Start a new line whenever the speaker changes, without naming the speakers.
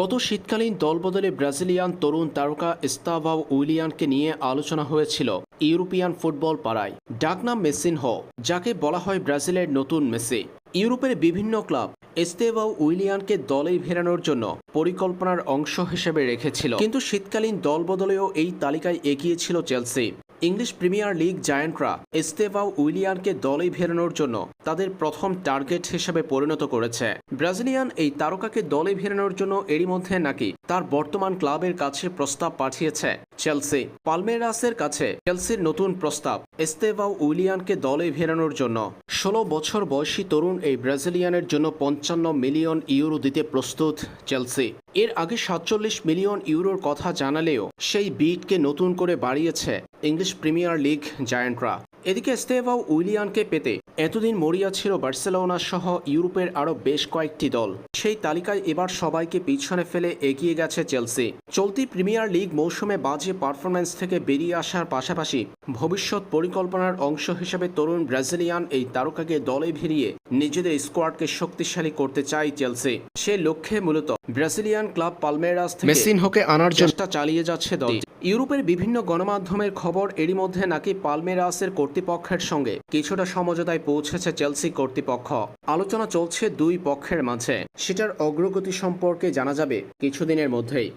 গত শীতকালীন দলবদলে ব্রাজিলিয়ান তরুণ তারকা স্তাভাও উইলিয়ানকে নিয়ে আলোচনা হয়েছিল ইউরোপিয়ান ফুটবল পাড়ায়। ডাকনাম মেসিনহ, যাকে বলা হয় ব্রাজিলের নতুন মেসি। ইউরোপের বিভিন্ন ক্লাব এস্তেভাও উইলিয়ানকে দলে ফেরানোর জন্য পরিকল্পনার অংশ হিসেবে রেখেছিল। কিন্তু শীতকালীন দলবদলেও এই তালিকায় এগিয়েছিল চেলসি। ইংলিশ প্রিমিয়ার লিগ জায়ান্টরা এস্তেভাও উইলিয়ানকে দলে ফেরানোর জন্য তাদের প্রথম টার্গেট হিসেবে পরিণত করেছে। ব্রাজিলিয়ান এই তারকাকে দলে ফেরানোর জন্য এরই মধ্যে নাকি তার বর্তমান ক্লাবের কাছে প্রস্তাব পাঠিয়েছে চেলসি। পালমেরাসের কাছে চেলসির নতুন প্রস্তাব, এস্তেভাও উইলিয়ানকে দলে ফেরানোর জন্য। ষোলো বছর বয়সী তরুণ এই ব্রাজিলিয়ানের জন্য পঞ্চান্ন মিলিয়ন ইউরো দিতে প্রস্তুত চেলসি। এর আগে সাতচল্লিশ মিলিয়ন ইউরোর কথা জানালেও সেই বিটকে নতুন করে বাড়িয়েছে ইংলিশ প্রিমিয়ার লিগ জায়ান্টরা। এদিকে স্তেভাও উইলিয়ানকে পেতে এতদিন মরিয়া ছিল বার্সেলোনা সহ ইউরোপের আরও বেশ কয়েকটি দল। সেই তালিকায় এবার সবাইকে পিছনে ফেলে এগিয়ে গেছে চেলসি। চলতি প্রিমিয়ার লিগ মৌসুমে বাজে পারফরম্যান্স থেকে বেরিয়ে আসার পাশাপাশি ভবিষ্যৎ পরিকল্পনার অংশ হিসেবে তরুণ ব্রাজিলিয়ান এই তারকাকে দলে ভিড়িয়ে নিজেদের স্কোয়াডকে শক্তিশালী করতে চায় চেলসি। সে লক্ষ্যে মূলত ব্রাজিলিয়ান ক্লাব পালমেরাস থেকে মেসিনহোকে আনার চেষ্টা চালিয়ে যাচ্ছে দল ইউরোপের বিভিন্ন গণমাধ্যমের খবর এরই মধ্যে নাকি পালমেরাসের কর্তৃপক্ষের সঙ্গে কিছুটা সমঝোতায় পৌঁছেছে চেলসি কর্তৃপক্ষ। আলোচনা চলছে দুই পক্ষের মাঝে। সেটার অগ্রগতি সম্পর্কে জানা যাবে কিছুদিনের মধ্যেই।